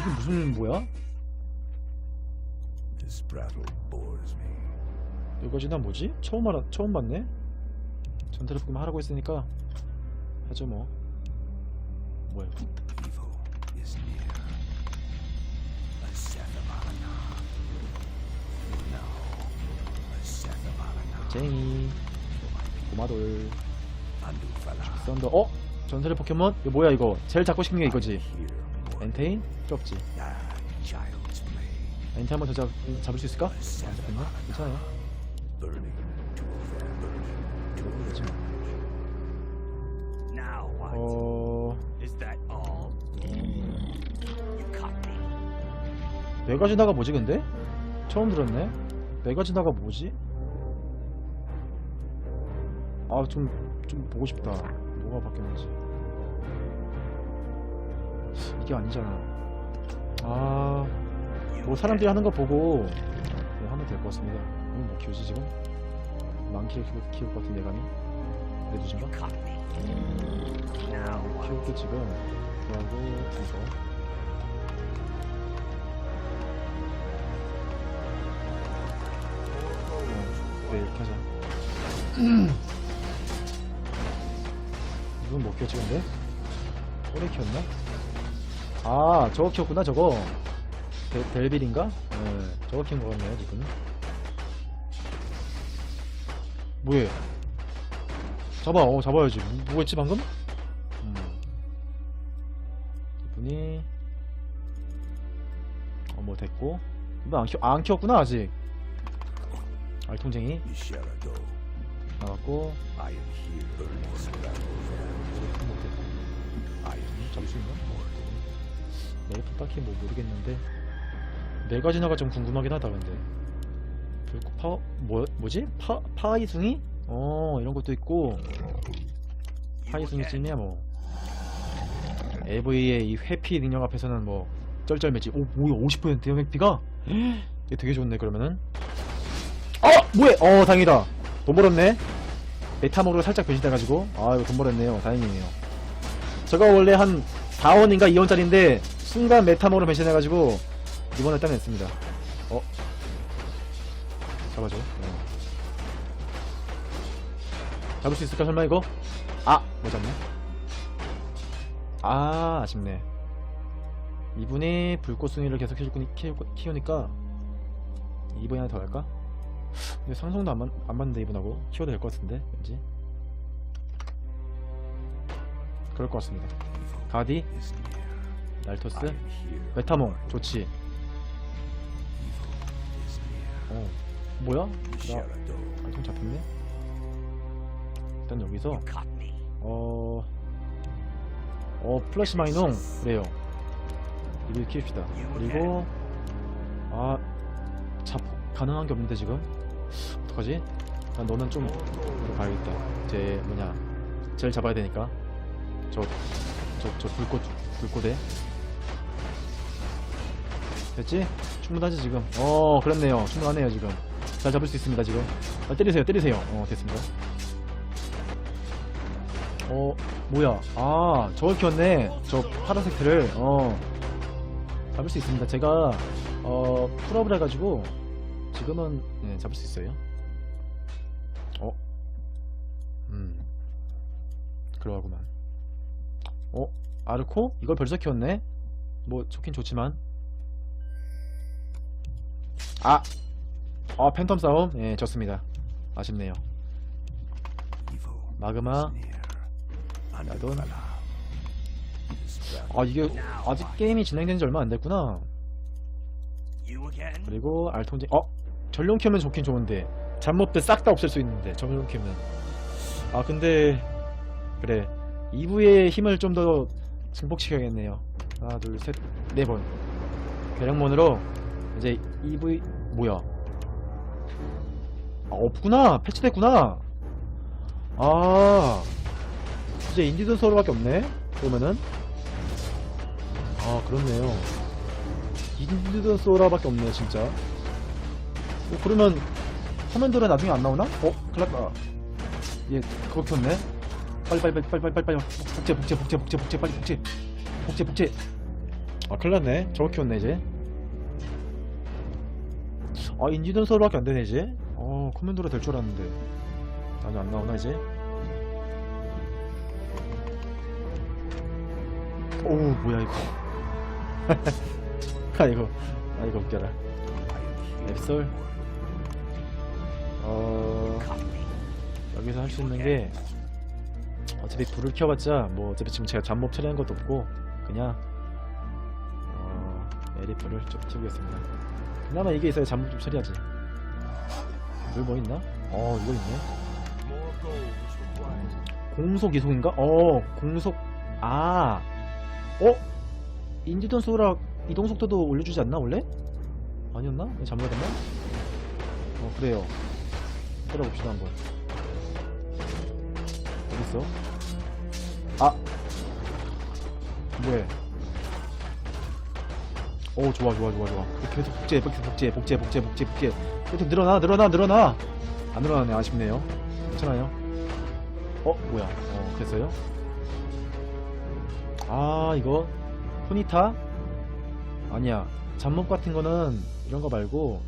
이게 무슨 뭐야? 이거지나 뭐지? 처음 알아 처음 봤네. 전태를 보기만 하라고 했으니까 하죠 뭐. 뭐야? 이거? 쟁이 고마돌. 썬더 어? 전설의 포켓몬? 이거 뭐야 이거? 제일 잡고 싶은 게 이거지. 엔테인? 필요 없지. Child's play. 엔테인 한번 더 잡, 잡을 수 있을까? 안 잡혔나? 괜찮아요. What? 어... Me. 메가지나가 뭐지 근데? 처음 들었네. 메가지나가 뭐지? 아좀좀 보고 싶다. 뭐가 바뀌었는지. 이게 아니잖아. 아, 뭐 사람들이 하는 거 보고 네, 하면 될 것 같습니다. 이건 뭐 키우지 지금? 많기를 키울, 키울 것 같은 예감이. 내 두진가? Me. Now what? 키울 게 지금 그거하고 이거. 어, 네 이렇게 하자. 이건 뭐 키웠지 근데? 오래 키웠나? 아 저거 키웠구나 저거. 벨, 벨빌인가? 네 저거 키운 거 같네요 이분은 뭐해? 잡아 어 잡아야지 뭐, 뭐 했지 방금? 음. 이분이. 어 뭐 됐고. 이분 안, 키워, 안 키웠구나 아직. 알통쟁이. 나왔고. I am here. 메이플 딱히 뭐 모르겠는데 메가지나가 좀 궁금하긴 하다 근데 불꽃 파 뭐, 뭐지? 파, 파이숭이? 어 이런 것도 있고 파이숭이 찜이야 뭐 AV의 이 회피 능력 앞에서는 뭐 쩔쩔매지 오 뭐야 50%요 회피가? 이게 되게 좋네 그러면은 어! 뭐해! 어 다행이다 돈 벌었네 메타모로 살짝 변신돼가지고 아 이거 돈 벌었네요 다행이네요 저거 원래 한 4원인가 2원짜리인데 순간 메타모로 변신해가지고 이번에 따냈습니다. 어? 잡아줘. 어. 잡을 수 있을까 설마 이거? 아! 못 잡네. 아 아쉽네. 이분이 불꽃숭이를 계속 키우, 키우 니까 이분이 하나 더 할까? 근데 상성도 안, 맞, 안 맞는데 이분하고 키워도 될 것 같은데 왠지 그럴 것 같습니다. 가디. 날토스. 메타몽 좋지. 어 뭐야? 나. 알통 잡혔네 일단 여기서. 어... 어 플러시 마이농 그래요 이를 키웁시다 그리고 아 잡 가능한 게 없는데 지금 어떡하지? 난 너는 좀 이거 봐야겠다 제 뭐냐 제일 잡아야 되니까 저 저 저 불꽃 불꽃에 됐지? 충분하지 지금? 어 그렇네요. 충분하네요 지금. 잘 잡을 수 있습니다 지금. 아, 때리세요 때리세요. 어 됐습니다. 어 뭐야? 아 저걸 키웠네. 저 파란색 틀을 어. 잡을 수 있습니다. 제가 어 풀업을 해가지고 지금은 네, 잡을 수 있어요. 어? 음. 그러하구만. 어? 아르코? 이걸 벌써 키웠네? 뭐 좋긴 좋지만 아! 아 팬텀 싸움? 예 졌습니다 아쉽네요 마그마. 야돈. 아 이게 아직 게임이 진행된 지 얼마 안 됐구나? 그리고 알통제 어? 전용 키우면 좋긴 좋은데 잡몹들 싹 다 없앨 수 있는데 전용 키우면 아 근데 그래 2부의 힘을 좀 더 증폭시켜야겠네요 하나 둘 셋 네 번 괴력몬으로 이제 2부 뭐야? 아 없구나. 패치됐구나. 아. 이제 인디전 서로밖에 없네 그러면은. 아 그렇네요. 인디전 소라밖에 없네 진짜. 어, 그러면 커맨더는 나중에 안 나오나? 어? 큰일났다 얘 그거 켰네. 빨리 빨리 빨리 빨리 빨리 빨리. 복제 복제 복제 복제 복제 빨리 복제. 복제 복제. 아 큰일났네. 저거 키웠네 이제 아 인지던 서로밖에 안되네 이제? 어 커맨더로 될 줄 알았는데. 아니 안 나오나 이제? 오 뭐야 이거. 아 이거. 아 이거 웃겨라. 앱솔. 어. 여기서 할 수 있는 게 어차피 불을 켜봤자 뭐 어차피 지금 제가 잠못 처리한 것도 없고 그냥 어 에리프를 좀 켜보겠습니다 그나마 이게 있어야 잠못 좀 처리하지 물 뭐 있나? 어 이거 있네. 공속 이속인가? 어 공속 아 어? 인지던 소라 이동 속도도 올려주지 않나 원래? 아니었나? 알았나? 어 그래요 때려봅시다 한번 어딨어? 아 뭐해 오 좋아 좋아 좋아 좋아. 계속 복제해 계속 복제해 복제해 복제해 복제해 복제해 계속 늘어나 늘어나 늘어나. 안 늘어나네 아쉽네요. 괜찮아요? 어 뭐야? 어 됐어요? 아 이거? 포니타? 아니야. 잡목 같은 거는 이런 거 말고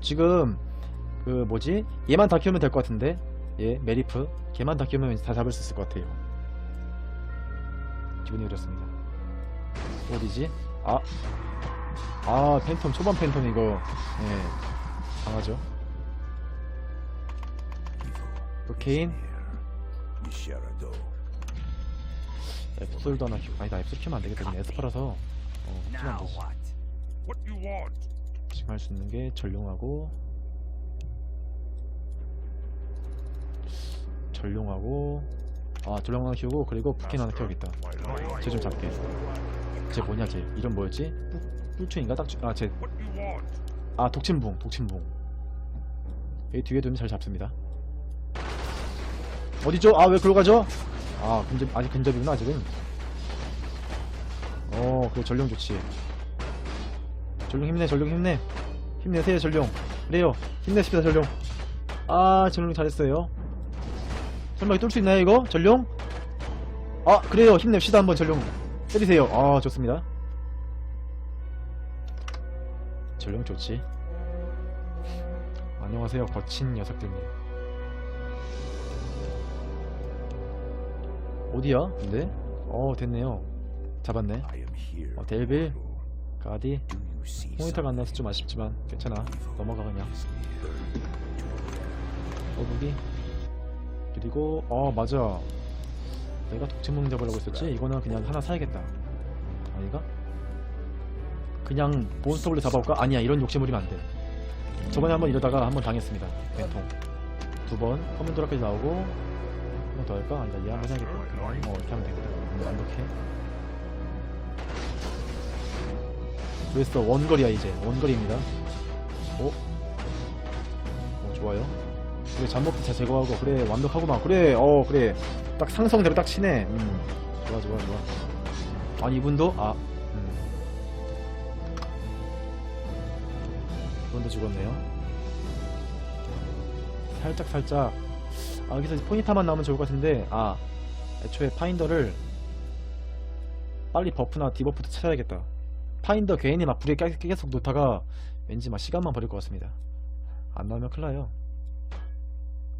지금 그 뭐지? 얘만 다 키우면 될 것 같은데? 얘 메리프. 걔만 다 키우면 다 잡을 수 있을 것 같아요. 기분이 그렇습니다 어디지? 아 아, 팬텀, 초반 팬텀 이거, 예, 강하죠. 또 케인. 앱솔도 하나 키우, 아니다, 앱솔 키우면 안 되겠다. 그냥 에스파라서, 어, 키우면 안 Now 되지. what? What you want? 지금 할 수 있는 게 전룡하고 전룡하고 아 전룡 하나 키우고 그리고 푸킨 하나 키워야겠다 쟤 좀 잡게 쟤 뭐냐 쟤 이름 뭐였지? 뿔충인가? 딱 아쟤 What you want? 아 독침붕 독침붕. 여기 뒤에 두면 잘 잡습니다. 어디죠? 아 왜 그걸 가죠? 아 근접 아직 근접이구나 아직은. 어 그래 전룡 좋지 전룡 힘내 전룡 힘내. 힘내세요 전룡 그래요. 힘내십시다 전룡 아 전룡 잘했어요. 설마 뚫을 수 있나요 이거? 전룡? 아 그래요. 힘냅시다 한번 전룡 때리세요. 아 좋습니다 전룡 좋지 안녕하세요 거친 녀석들님 어디야 근데? 어 됐네요 잡았네. 어, 델빌. 가디 Do you see 포인트가 안 something? 나서 좀 아쉽지만 괜찮아 넘어가 그냥. 거북이 그리고 어 맞아 내가 독침몽 잡으려고 했었지 이거는 그냥 하나 사야겠다 아닌가? 그냥 몬스터블로 잡아볼까? 아니야 이런 욕심 부리면 안돼. 저번에 한번 이러다가 한번 당했습니다. 벤통. 두번 커맨도라까지 나오고 한 번 더 할까? 아니다 얘 한번 해야겠다 어 이렇게 하면 되겠다. 음, 완벽해. 그랬어 원거리야 이제. 원거리입니다. 오? 어 좋아요. 그래 잠복도 다 제거하고 그래 완벽하구만 그래 어 그래. 딱 상성대로 딱 치네. 음. 좋아 좋아 좋아. 아니 이분도? 아 이분도 죽었네요. 살짝 살짝. 아 여기서 포니타만 나오면 좋을 것 같은데 아 애초에 파인더를 빨리 버프나 디버프도 찾아야겠다. 파인더 괜히 막 불에 깨- 계속 놓다가 왠지 막 시간만 버릴 것 같습니다. 안 나오면 큰일 나요.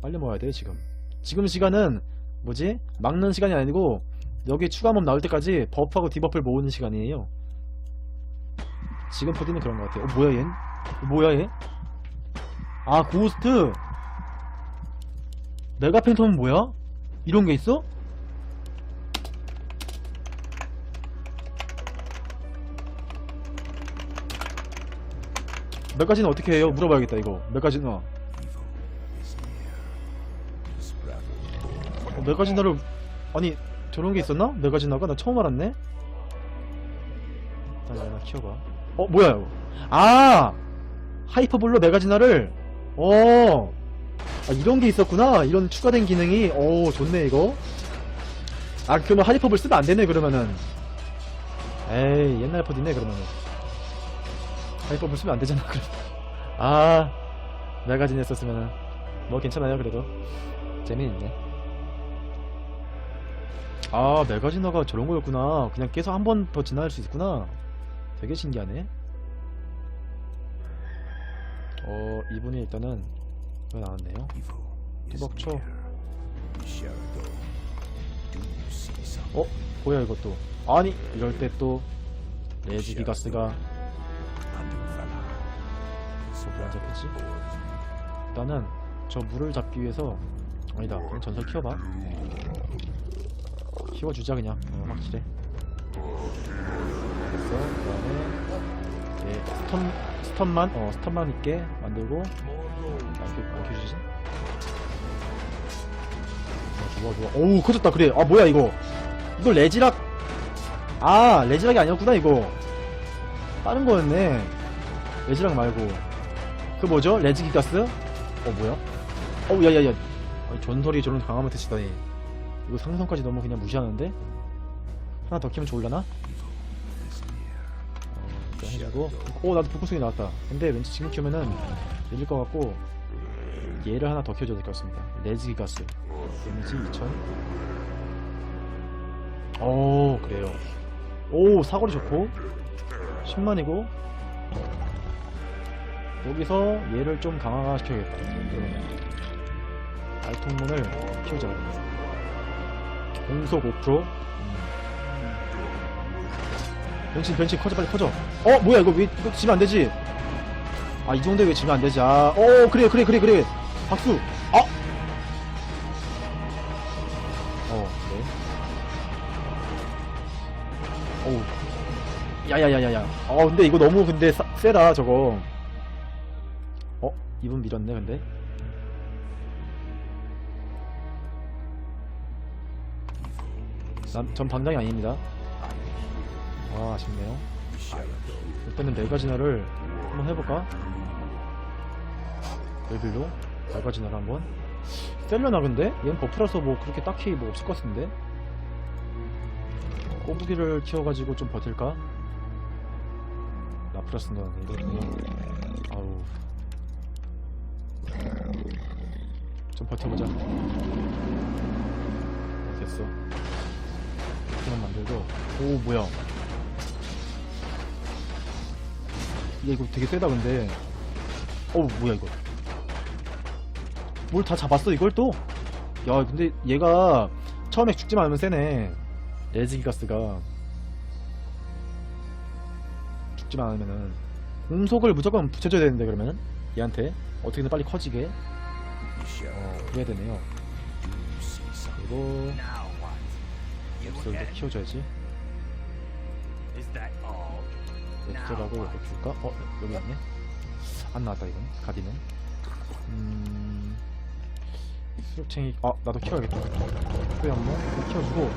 빨리 모아야 돼 지금. 지금 시간은 뭐지? 막는 시간이 아니고 여기 추가몹 나올 때까지 버프하고 디버프를 모으는 시간이에요. 지금 포디는 그런 것 같아요. 어 뭐야 얘 뭐야 얘 아 고스트 메가 팬텀은 뭐야 이런 게 있어 메가지는 어떻게 해요 물어봐야겠다 이거 Evil is near. Scrabble. 어, 메가지 나를 아니 저런 게 있었나? 메가지 나가 나 처음 알았네. 일단 얘나 키워봐. 어 뭐야 이거? 아 하이퍼블로 메가지나를 어 아, 이런 게 있었구나. 이런 추가된 기능이 오 좋네 이거. 아 그러면 하이퍼블 쓰면 안 되네 그러면은. 에이 옛날 포디네 그러면은. 하이퍼블 쓰면 안 되잖아 그럼. 아 메가지나 썼으면은 뭐 괜찮아요 그래도 재미있네. 아 메가지나가 저런 거였구나 그냥 계속 한 번더 지나갈 수 있구나 되게 신기하네. 어, 이분이 일단은 이거 나왔네요. Something? 어? 뭐야 이것도? 아니 이럴 때 또 레지 기가스가 Andufala. This 뭐안 잡혔지? battle 일단은 저 물을 잡기 위해서 아니다 그냥 전설 키워봐 키워주자 그냥 어, 확실해 됐어 그 다음에 예, 스턴, 스턴만 어 스턴만 있게 만들고 아, 이렇게 안 켜주지? 어, 좋아 좋아 오우 커졌다 그래 아 뭐야 이거 이거 레지락 아 레지락이 아니었구나 이거 다른 거였네 레지락 말고 그 뭐죠? 레지 기가스? 어 뭐야? 어우 야 야 야 아니, 전설이 저런 강함을 드시다니 이거 상성까지 너무 그냥 무시하는데? 하나 더 키면 좋을라나? 해주고 오 나도 북구성이 나왔다 근데 왠지 지금 키우면은 밀릴 것 같고 얘를 하나 더 키워줘야 될 것 같습니다 레지 기가스 데미지 2000 오 그래요 오 사거리 좋고 10만이고 여기서 얘를 좀 강화가 시켜야겠다. 알통문을 키우자. 공속 5%. 음. 변신 변신 커져 빨리 커져. 어 뭐야 이거 왜 이거 지면 안 되지? 아 이 정도에 왜 지면 안 되지? 아, 어 그래 그래 그래 그래. 박수. 아. 어 그래. 어우. 야야야야야. 어 근데 이거 너무 근데 사- 세다 저거. 어? 이분 밀었네 근데 난, 전 방장이 아닙니다 아 아쉽네요 일단은 메가지나를 한번 해볼까? 레빌로 메가지나를 한번 셀려나 근데? 얘는 버프라서 뭐 그렇게 딱히 뭐 없을 것 같은데 꼬부기를 키워가지고 좀 버틸까? 라프라스인가 이거 그냥 아우 좀 버텨보자. 어, 됐어. 이렇게만 만들고. 오, 뭐야. 이거 되게 세다, 근데. 어우, 뭐야, 이거. 뭘 다 잡았어, 이걸 또? 야, 근데 얘가 처음에 죽지만 않으면 세네. 레즈기가스가. 죽지만 않으면은. 공속을 무조건 붙여줘야 되는데, 그러면은. 얘한테. 어떻게든 빨리 커지게. 어, 그래야 되네요. 그리고 had- 키워줘야지. 엑셀하고 이거 줄까? 어, 여기 있네. 안 나왔다 이건. 가디는. 음, 수록챙이. 아, 나도 키워야겠다. 또 한번 키워주고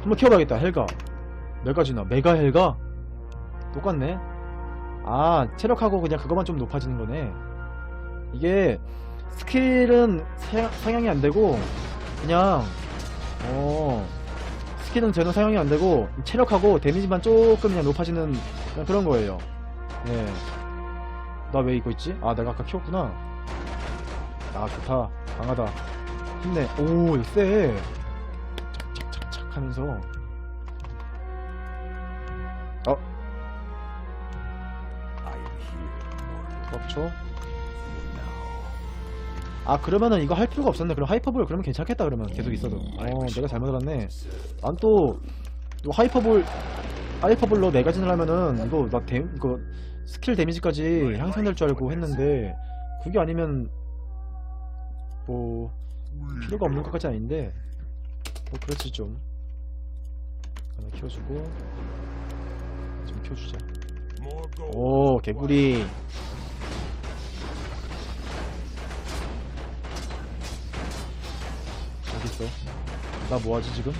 한번 키워봐야겠다. 헬가. 메가지나 메가 헬가. 똑같네. 아, 체력하고 그냥 그것만 좀 높아지는 거네. 이게 스킬은 사- 상향이 안 되고 그냥 어 스킬은 전혀 사용이 안 되고 체력하고 데미지만 조금 그냥 높아지는 그냥 그런 거예요. 네. 나 왜 이거 있지? 아 내가 아까 키웠구나. 아 좋다. 강하다. 힘내. 오 쎄. 착착착착 하면서 어 am 아 그러면은 이거 할 필요가 없었네. 그럼 하이퍼볼 그러면 괜찮겠다 그러면 계속 있어도. 어 내가 잘못 알았네. 난 또 하이퍼볼 하이퍼볼로 네 가지를 하면은 이거 나 데, 이거 스킬 데미지까지 향상될 줄 알고 했는데 그게 아니면 뭐 필요가 없는 것 같지 아닌데 뭐 그렇지 좀 하나 키워주고 좀 키워주자. 오 개구리 어딨어. 나 뭐하지 지금?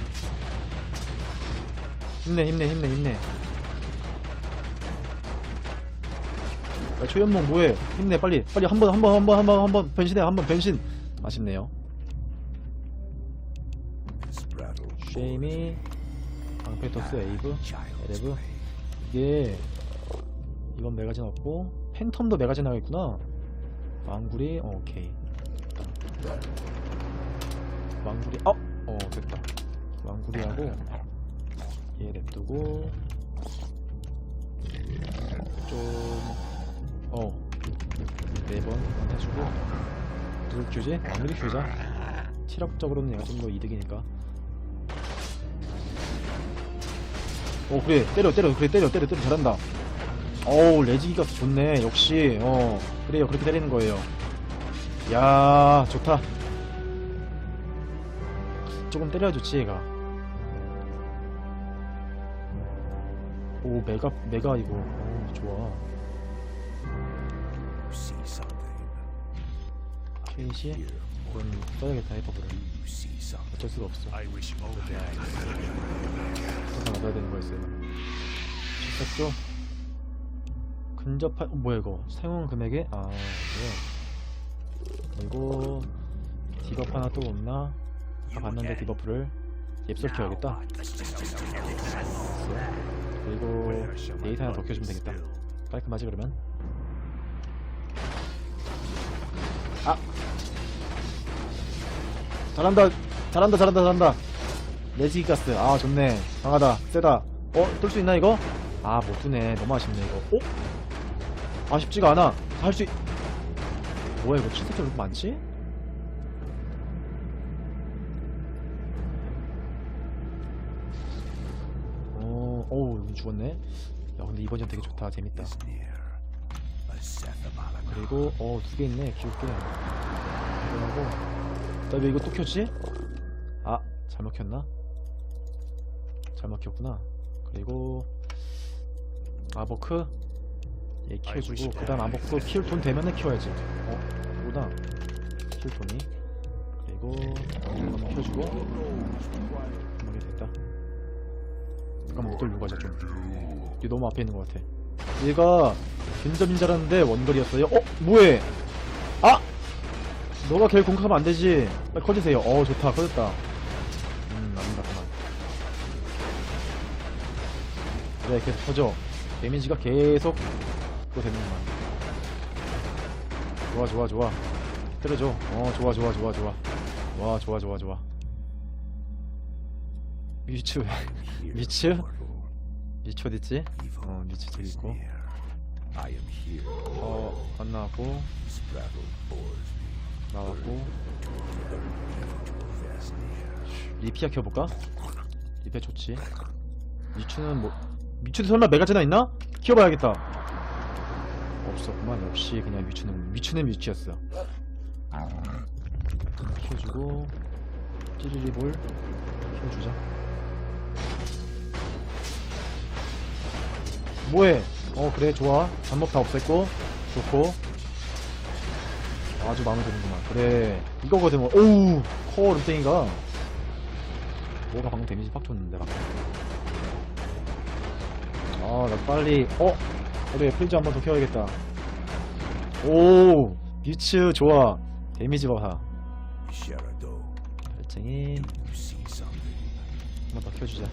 힘내 힘내 힘내 힘내. 야 초연몽 뭐해? 힘내 빨리 빨리 한 번 한 번 한 번 한 번 한 번 변신해 한 번 변신. 아쉽네요. 쉐이미 방페토스 에이브 에레브. 이게 이건 메가진 없고 팬텀도 메가진 나가있구나. 왕구리 어, 오케이 왕구리 어! 어 됐다. 왕구리하고 얘 냅두고 좀어네번 해주고 누굴 키우지? 왕들이 키우자. 체력적으로는 얘가 좀 더 이득이니까. 오 그래. 때려 때려. 그래 때려 때려 때려. 잘한다. 어우 레지기가 좋네. 역시. 어 그래요. 그렇게 때리는 거예요. 야 좋다 조금 때려야 좋지 얘가. 오 메가 메가 이거. 오 좋아. 케이시. 그럼 써야겠다 something. 어쩔 수가 없어. 항상 얻어야 되는 거였어요 쳤죠? 근접한 어, 뭐야 이거? 사용 금액에? 아 이거 그리고 디버프 하나 또 없나? 아 봤는데 디버프를 앱설 키워야겠다. 그리고 에이스 하나 더 켜주면 되겠다. 깔끔하지 그러면? 아! 잘한다! 잘한다 잘한다 잘한다! 레지기 가스. 아 좋네. 강하다. 세다. 어? 뚫 수 있나 이거? 아못 두네. 너무 아쉽네 이거. 어? 아쉽지가 않아. 할 수 있... 뭐야 이거 7세트 이렇게 많지? 어, 어우 이거 죽었네. 야 근데 이번 전 되게 좋다. 재밌다. 그리고 어 두 개 있네. 키울게 이거하고 그다음에 이거 또 켰지? 아 잘못 켰나? 잘못 켰구나. 그리고 아버크? 얘 키워주고 그 다음 아버크 키울 돈 되면은 키워야지. 어? 뭐다. 키울 돈이. 그리고 한번 키워주고 잠깐만 못 돌리고 가자 좀. 얘 너무 앞에 있는 것 같아. 얘가 근접인 줄 알았는데 원거리였어요. 어? 뭐해? 아! 너가 걔를 공격하면 안 되지. 빨리 커지세요. 어 좋다. 커졌다. 음 아니다 그만. 그래 계속 커져. 데미지가 계속 그거 되는구만 좋아 좋아 좋아. 때려줘. 어 좋아 좋아 좋아 좋아. 와 좋아 좋아 좋아 미츠? mortal. 미츠 어딨지? 어 is 있고. 어안 나왔고. 리피아 켜볼까? 리피아 좋지 미추는 뭐 미추도 설마 메가제나 있나? 키워봐야겠다 없었구만 역시 그냥 미추는 미추는 미추였어 키워주고 찌리리볼 키워주자 뭐해 어 그래 좋아 잡목 다 없앴고 좋고 아주 마음에 드는구만 그래 이거거든 뭐 오우 커 름땡이가 뭐가 방금 데미지 팍 줬는데 막. 아, 나 빨리, 어? 그래, 프리즈 한번 더 키워야겠다. 오, 뮤츠 좋아. 데미지 봐봐. Sherado. 발쟁이 You see something. 한번 더 키워주자.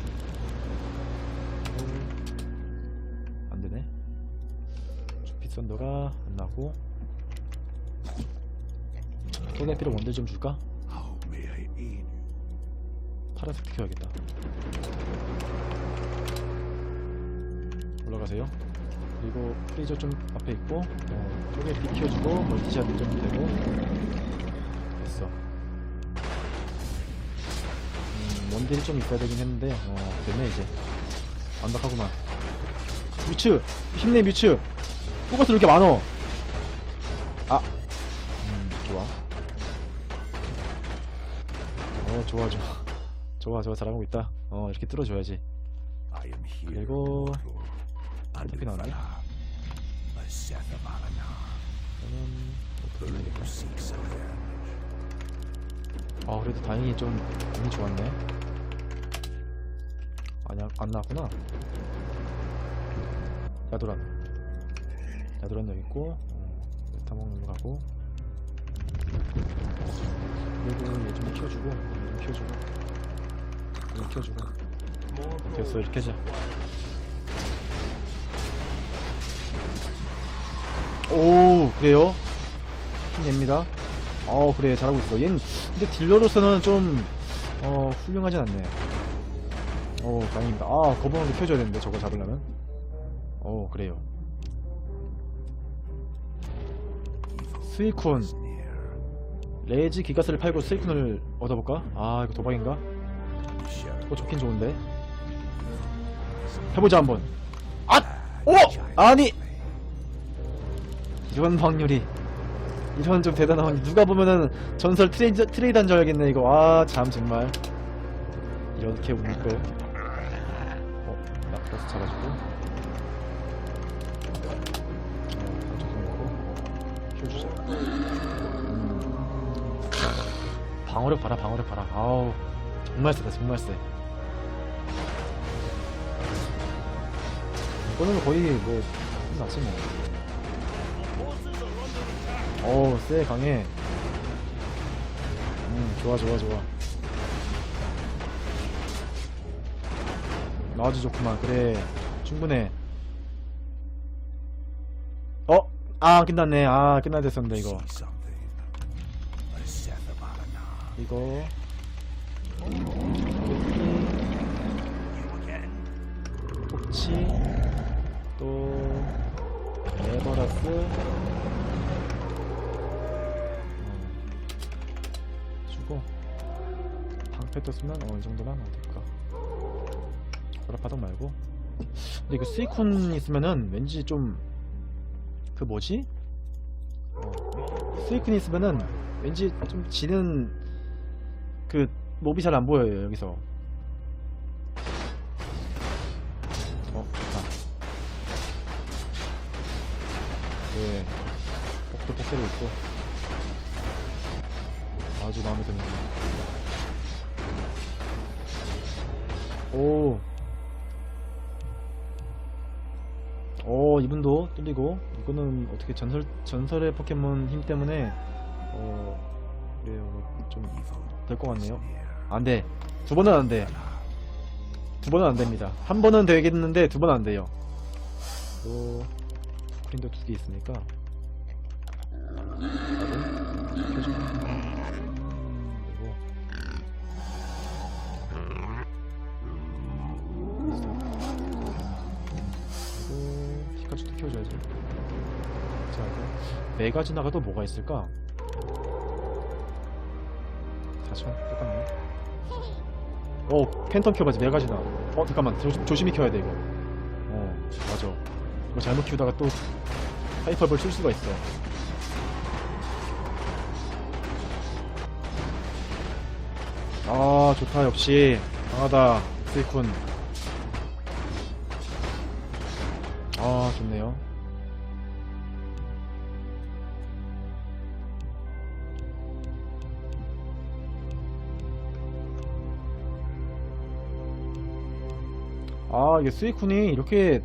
주피선더가 안 나고. 소네피를 원딜 좀 줄까? 파란색 키워야겠다. 올라가세요. 그리고 프리저 좀 앞에 있고, 어, 쪽에 비 키워주고, 멀티샷 좀 되고, 됐어. 음, 원딜이 좀 있어야 되긴 했는데, 어, 됐네, 이제. 완벽하구만. 뮤츠! 힘내, 뮤츠! 포커스 왜 이렇게 많어? 아! 음, 좋아. 어, 좋아, 좋아. 좋아, 좋아, 잘하고 있다. 어, 이렇게 뚫어줘야지. 그리고 labor seeks revenge. 아 그래도 다행히 좀 운이 좋았네 아니야 안 나왔구나 야도란 여기 있고 거 가고. 그리고 얘좀 키워주고 얘좀 키워주고. 얘좀 키워주고. 됐어 이렇게 하자. 오 그래요? 힘냅니다. 어 그래 잘하고 있어. 얘는 근데 딜러로서는 좀 어, 훌륭하진 않네. 어 다행입니다. 아 거북이도 켜줘야 되는데 저거 잡으려면. 어 그래요 스위쿤. 레이지 기가스를 팔고 스위쿤을 얻어볼까? 아 이거 도박인가? 어 좋긴 좋은데 해보자 한번 아! 오! 아니! 이런 확률이 이런 좀 대단한 확률 누가 보면은 전설 트레이드, 트레이드한 줄 알겠네 이거 아 참 정말 이렇게 운걸 어? 나 플러스 잡아주고 음. 방어력 봐라 방어력 봐라. 아우 정말 세다 정말 세 이거는 거의 뭐 끝났지 뭐. 어우 쎄 강해. 음 좋아 좋아 좋아. 아주 좋구만. 그래 충분해 아 끝났네. 아 끝나야 됐었는데 이거. 이거? 폭치 또 에버라스. 어, 주고. 방패 떴으면 어, 이 정도만 어떨까. 보라파덕 말고. 근데 이거 스이쿤 있으면은 왠지 좀 그 뭐지? 어, 스이쿤 있으면은 왠지 좀 지는 그 몹이 잘 안 보여요 여기서 어, 좋다. 네. 폭도 폭대로 있고. 아주 마음에 드는. 오. 오, 이분도 뚫리고. 이거는 어떻게 전설, 전설의 포켓몬 힘 때문에, 어, 그래요. 좀, 될 것 같네요. 안 돼. 두 번은 안 돼. 두 번은 안 됩니다. 한 번은 되겠는데 두 번은 안 돼요. 또 스크린도 두개 있으니까. 그리고 피카츄도 키워줘야지. 자, 네 가지 나가도 뭐가 있을까? 4천 똑같네. 어, 팬텀 키워봐지 네 가지 나. 어, 잠깐만. 조심, 조심히 키워야 돼, 이거. 어, 맞아. 이거 잘못 키우다가 또 하이퍼볼 쓸 수가 있어. 아, 좋다, 역시. 강하다, 스이쿤. 아, 좋네요. 아 이게 스위쿤이 이렇게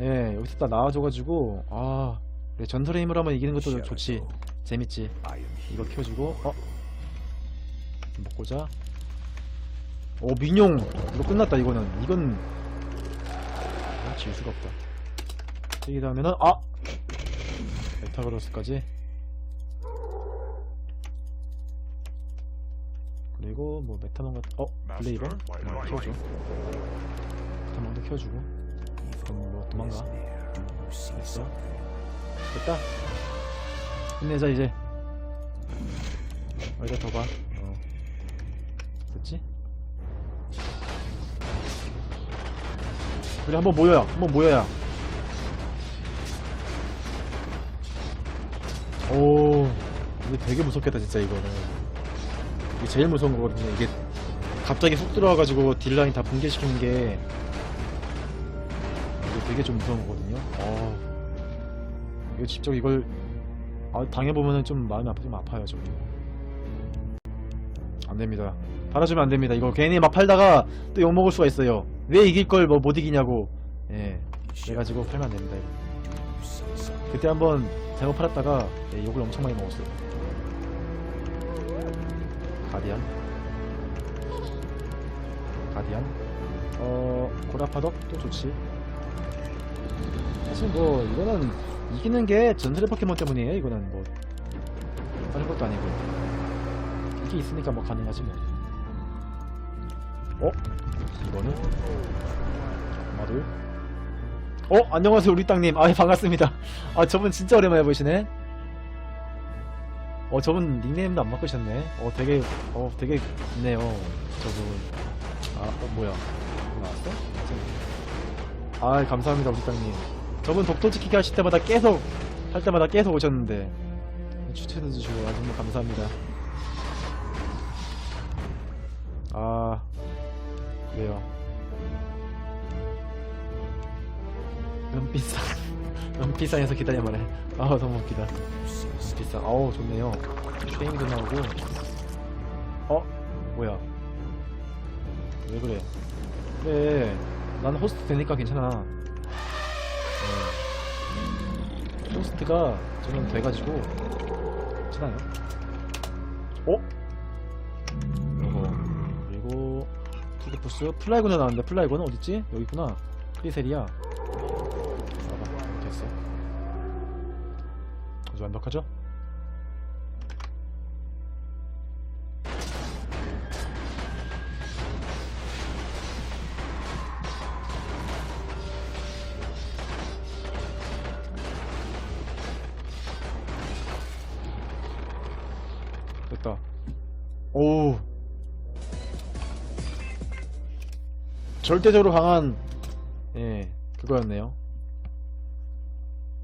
예 여기서 딱 나와줘가지고 아 그래, 전설의 힘을 하면 이기는 것도 좋지. 재밌지. 이거. 키워주고 어? 먹고자. 오 민용! 이거 끝났다 이거는. 이건 아, 질 수가 없다 이 다음에는 아! 메타그로스까지. 그리고 뭐 메타몬 같은 어? 블레이버 어, 키워줘. 메타몬도 키워주고. 그럼 뭐 도망가? 됐어. 됐다. 힘내자 이제. 어디다 더봐. 어. 됐지? 우리 한번 모여야 한번 모여야 오 이게 되게 무섭겠다 진짜 이거는 이게 제일 무서운 거거든요 이게 갑자기 훅 들어와가지고 딜라인 다 붕괴시키는 게 이게 되게 좀 무서운 거거든요 어. 이거 직접 이걸 아, 당해보면은 좀 마음이 아파, 좀 아파요, 좀. 안 됩니다. 팔아주면 안 됩니다. 이거 괜히 막 팔다가 또 욕먹을 수가 있어요. 왜 이길 걸 뭐 못 이기냐고. 예. 그래가지고 팔면 안 됩니다. 이거. 그때 한번 잘못 팔았다가 예, 욕을 엄청 많이 먹었어요. 가디안. 가디안. 어, 고라파덕도 좋지. 사실 뭐, 이거는 이기는 게 전설의 포켓몬 때문이에요. 이거는 뭐, 다른 것도 아니고. 이게 있으니까 뭐 가능하지 뭐. 어? 이거는? 아마도? 어? 안녕하세요 우리 땅님 아 반갑습니다 아 저분 진짜 오랜만에 보시네 어 저분 닉네임도 안 바꾸셨네. 어 되게 어 되게 있네요. 저분. 아 어, 뭐야? 나왔어? 아 감사합니다 우리 땅님. 저분 독도 지키기 하실 때마다 계속 할 때마다 계속 오셨는데 추천해 주시고 아주 정말 감사합니다. 아 그래요. 은빛상 은빛상에서 기다려말해. 아 너무 웃기다. 은빛상. 어우 좋네요. 게임도 나오고. 어 뭐야? 왜 그래? 그래. 난 호스트 되니까 괜찮아. 네. 호스트가 저는 돼가지고 괜찮아요. 어? 이거 그리고 투드푸스 플라이건에 나왔는데 플라이건은 어딨지? 여기 있구나. 크리세리아. 아주 완벽하죠? 됐다. 오. 절대적으로 강한 예 그거였네요.